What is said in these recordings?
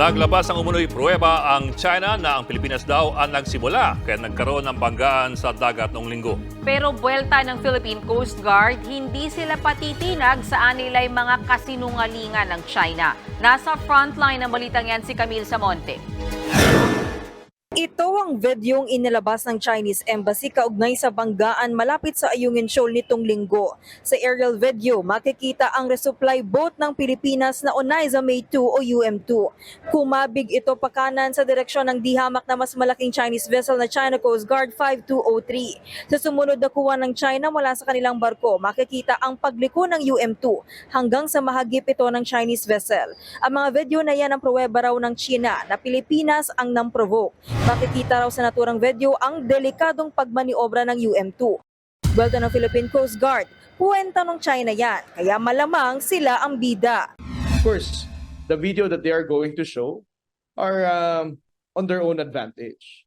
Naglabas ang umunoy pruweba ang China na ang Pilipinas daw ang nagsimula kaya nagkaroon ng banggaan sa dagat noong linggo. Pero buwelta ng Philippine Coast Guard, hindi sila patitinag sa anilay mga kasinungalingan ng China. Nasa frontline ng balitang yan si Camille Samonte. Ito ang videong inilabas ng Chinese Embassy kaugnay sa banggaan malapit sa Ayungin Shoal nitong linggo. Sa aerial video, makikita ang resupply boat ng Pilipinas na Onaiza May 2 o UM2. Kumabig ito pakanan sa direksyon ng dihamak na mas malaking Chinese vessel na China Coast Guard 5203. Sa sumunod na kuha ng China mula sa kanilang barko, makikita ang pagliko ng UM2 hanggang sa mahagip ito ng Chinese vessel. Ang mga video na yan ang pruweba raw ng China na Pilipinas ang namprovoke. Makikita raw sa naturang video ang delikadong pagmaniobra ng UM2. Buwelta ng Philippine Coast Guard, puwenta ng China yan, kaya malamang sila ang bida. of course, the video that they are going to show are um, on their own advantage.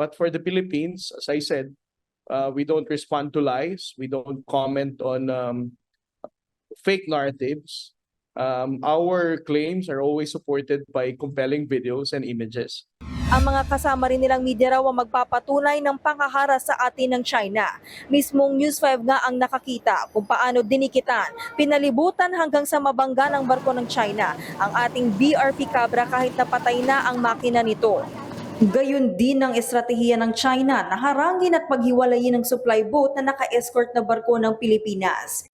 But for the Philippines, as I said, uh, we don't respond to lies. We don't comment on um, fake narratives. Um, our claims are always supported by compelling videos and images. Ang mga kasama rin nilang media raw ang magpapatunay ng pangahara sa atin ng China. Mismong News 5 nga ang nakakita kung paano dinikitan, pinalibutan hanggang sa mabangga ng barko ng China ang ating BRP Cabra kahit napatay na ang makina nito. Gayun din ang estratehiya ng China na harangin at paghiwalayin ng supply boat na naka-escort na barko ng Pilipinas.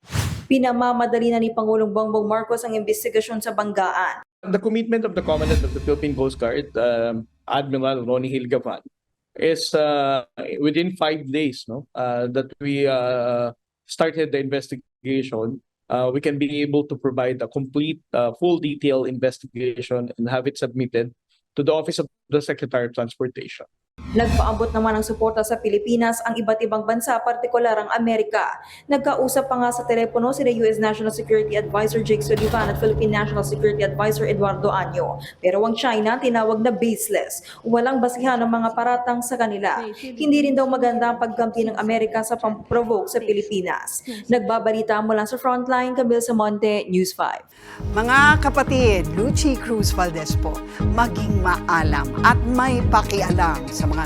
Pinamamadali na ni Pangulong Bongbong Marcos ang investigasyon sa banggaan. The commitment of the Commandant of the Philippine Coast Guard, um, Admiral Ronnie Hilgavan, is uh, within five days no, uh, that we uh, started the investigation. Uh, we can be able to provide a complete, uh, full detailed investigation and have it submitted to the Office of the Secretary of Transportation. Nagpaabot naman ng suporta sa Pilipinas ang iba't ibang bansa, partikular ang Amerika. Nagkausap pa nga sa telepono sina US National Security Advisor Jake Sullivan at Philippine National Security Advisor Eduardo Anyo. Pero ang China tinawag na baseless. Walang basihan ng mga paratang sa kanila. Hindi rin daw maganda ang paggampi ng Amerika sa pamprovoke sa Pilipinas. Nagbabalita mula sa Frontline, Camille Samonte, News 5. Mga kapatid, Lucy Cruz Valdez po, maging maalam at may pakialam sa